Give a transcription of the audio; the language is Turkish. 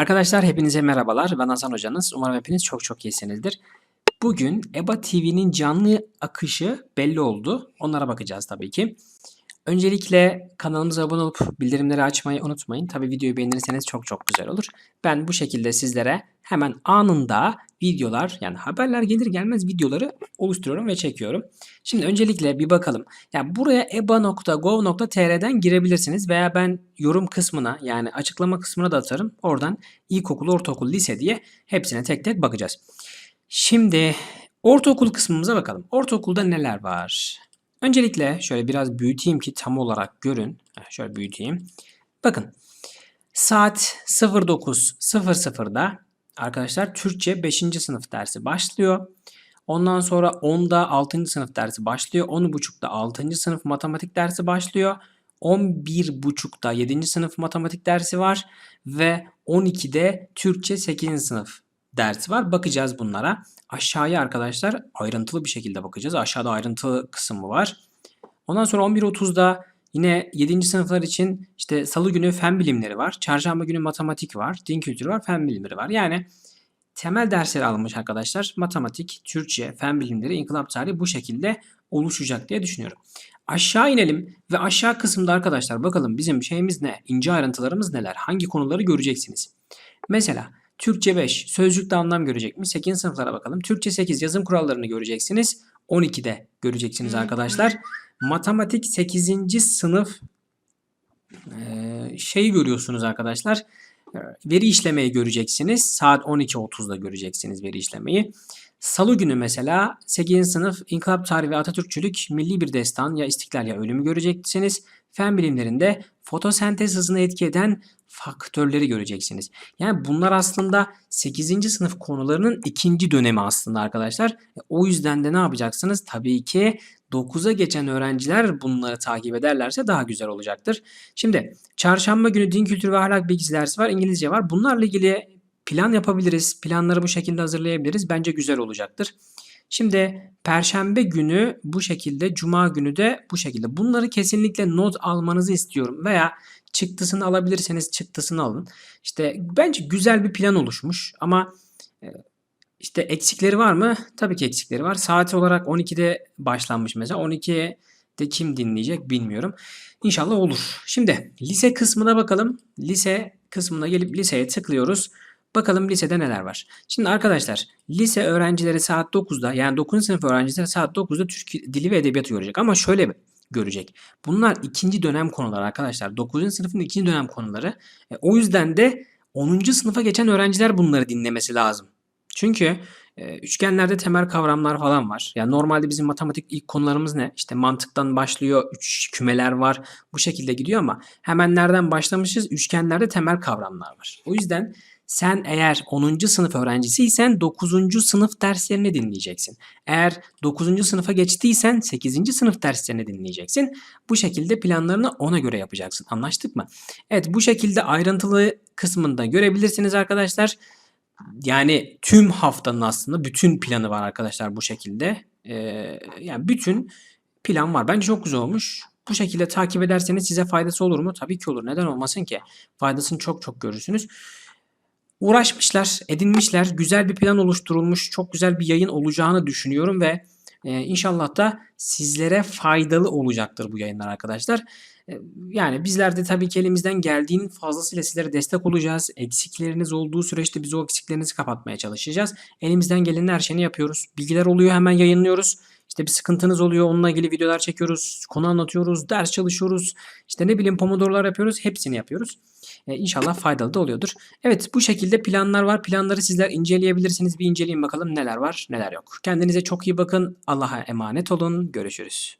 Arkadaşlar hepinize merhabalar. Ben Hasan Hocanız. Umarım hepiniz çok çok iyisinizdir. Bugün EBA TV'nin canlı akışı belli oldu. Onlara bakacağız tabii ki. Öncelikle kanalımıza abone olup bildirimleri açmayı unutmayın. Tabii videoyu beğenirseniz çok çok güzel olur. Ben bu şekilde sizlere hemen anında videolar yani haberler gelir gelmez videoları oluşturuyorum ve çekiyorum. Şimdi öncelikle bir bakalım. Yani buraya eba.gov.tr'den girebilirsiniz veya ben yorum kısmına yani açıklama kısmına da atarım. Oradan ilkokul, ortaokul, lise diye hepsine tek tek bakacağız. Şimdi ortaokul kısmımıza bakalım. Ortaokulda neler var? Öncelikle şöyle biraz büyüteyim ki tam olarak görün. Şöyle büyüteyim. Bakın saat 09.00'da arkadaşlar Türkçe 5. sınıf dersi başlıyor. Ondan sonra 10'da 6. sınıf dersi başlıyor. 10.30'da 6. sınıf matematik dersi başlıyor. 11.30'da 7. sınıf matematik dersi var. Ve 12'de Türkçe 8. sınıf dersi var. Bakacağız bunlara. Aşağıya arkadaşlar ayrıntılı bir şekilde bakacağız. Aşağıda ayrıntılı kısmı var. Ondan sonra 11.30'da yine 7. sınıflar için işte salı günü fen bilimleri var. Çarşamba günü matematik var. Din kültürü var. Fen bilimleri var. Yani temel dersleri alınmış arkadaşlar. Matematik, Türkçe, fen bilimleri, inkılap tarihi bu şekilde oluşacak diye düşünüyorum. Aşağı inelim ve aşağı kısımda arkadaşlar bakalım bizim şeyimiz ne? İnce ayrıntılarımız neler? Hangi konuları göreceksiniz? Mesela Türkçe 5 sözcükte anlam görecekmiş. 8. sınıflara bakalım. Türkçe 8 yazım kurallarını göreceksiniz. 12'de göreceksiniz arkadaşlar. Matematik 8. sınıf eee, şeyi görüyorsunuz arkadaşlar. Veri işlemeyi göreceksiniz. Saat 12.30'da göreceksiniz veri işlemeyi. Salı günü mesela 8. sınıf İnkılap Tarihi ve Atatürkçülük milli bir destan ya istiklal ya ölümü göreceksiniz. Fen bilimlerinde fotosentez hızını etki eden faktörleri göreceksiniz. Yani bunlar aslında 8. sınıf konularının ikinci dönemi aslında arkadaşlar. E, O yüzden de ne yapacaksınız? Tabii ki 9'a geçen öğrenciler bunları takip ederlerse daha güzel olacaktır. Şimdi çarşamba günü din kültürü ve ahlak bilgisi dersi var, İngilizce var. Bunlarla ilgili plan yapabiliriz. Planları bu şekilde hazırlayabiliriz. Bence güzel olacaktır. Şimdi perşembe günü bu şekilde, cuma günü de bu şekilde. Bunları kesinlikle not almanızı istiyorum veya çıktısını alabilirseniz çıktısını alın. İşte bence güzel bir plan oluşmuş ama e, işte eksikleri var mı? Tabii ki eksikleri var. Saat olarak 12'de başlanmış mesela. 12'de kim dinleyecek bilmiyorum. İnşallah olur. Şimdi lise kısmına bakalım. Lise kısmına gelip liseye tıklıyoruz. Bakalım lisede neler var. Şimdi arkadaşlar lise öğrencileri saat 9'da yani 9. sınıf öğrencileri saat 9'da Türk dili ve edebiyatı görecek. Ama şöyle görecek. Bunlar ikinci dönem konuları arkadaşlar. 9. sınıfın ikinci dönem konuları. E, o yüzden de 10. sınıfa geçen öğrenciler bunları dinlemesi lazım. Çünkü e, üçgenlerde temel kavramlar falan var. Yani normalde bizim matematik ilk konularımız ne? İşte mantıktan başlıyor, üç kümeler var. Bu şekilde gidiyor ama hemen nereden başlamışız? Üçgenlerde temel kavramlar var. O yüzden sen eğer 10. sınıf öğrencisiysen 9. sınıf derslerini dinleyeceksin. Eğer 9. sınıfa geçtiysen 8. sınıf derslerini dinleyeceksin. Bu şekilde planlarını ona göre yapacaksın. Anlaştık mı? Evet bu şekilde ayrıntılı kısmında görebilirsiniz arkadaşlar. Yani tüm haftanın aslında bütün planı var arkadaşlar bu şekilde. Ee, yani bütün plan var. Bence çok güzel olmuş. Bu şekilde takip ederseniz size faydası olur mu? Tabii ki olur. Neden olmasın ki? Faydasını çok çok görürsünüz. Uğraşmışlar, edinmişler. Güzel bir plan oluşturulmuş. Çok güzel bir yayın olacağını düşünüyorum ve e, inşallah da sizlere faydalı olacaktır bu yayınlar arkadaşlar. E, yani bizler de tabii ki elimizden geldiğinin fazlasıyla sizlere destek olacağız. Eksikleriniz olduğu süreçte biz o eksiklerinizi kapatmaya çalışacağız. Elimizden gelenin her şeyini yapıyoruz. Bilgiler oluyor hemen yayınlıyoruz. İşte bir sıkıntınız oluyor onunla ilgili videolar çekiyoruz, konu anlatıyoruz, ders çalışıyoruz. İşte ne bileyim pomodorolar yapıyoruz. Hepsini yapıyoruz. E, inşallah faydalı da oluyordur. Evet bu şekilde planlar var. Planları sizler inceleyebilirsiniz. Bir inceleyin bakalım neler var neler yok. Kendinize çok iyi bakın. Allah'a emanet olun. Görüşürüz.